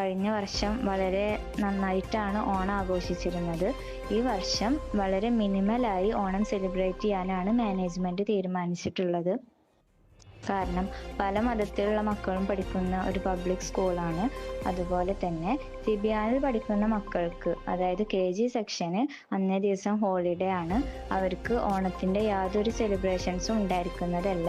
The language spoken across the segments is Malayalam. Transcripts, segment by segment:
കഴിഞ്ഞ വർഷം വളരെ നന്നായിട്ടാണ് ഓണം ആഘോഷിച്ചിരുന്നത്. ഈ വർഷം വളരെ മിനിമലായി ഓണം സെലിബ്രേറ്റ് ചെയ്യാനാണ് മാനേജ്മെന്റ് തീരുമാനിച്ചിട്ടുള്ളത്. കാരണം പല മതത്തിലുള്ള മക്കളും പഠിക്കുന്ന ഒരു പബ്ലിക് സ്കൂളാണ്. അതുപോലെ തന്നെ തിബിയാനിൽ പഠിക്കുന്ന മക്കൾക്ക് അതായത് കെ ജി സെക്ഷന് അന്നേ ദിവസം ഹോളിഡേ ആണ്. അവർക്ക് ഓണത്തിന്റെ യാതൊരു സെലിബ്രേഷൻസും ഉണ്ടായിരിക്കുന്നതല്ല.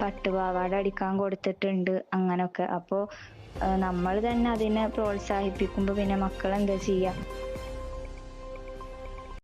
പട്ടുപാവാട അടിക്കാൻ കൊടുത്തിട്ടുണ്ട് അങ്ങനൊക്കെ. അപ്പോൾ നമ്മൾ തന്നെ അതിനെ പ്രോത്സാഹിപ്പിക്കുമ്പോൾ പിന്നെ മക്കൾ എന്താ ചെയ്യുക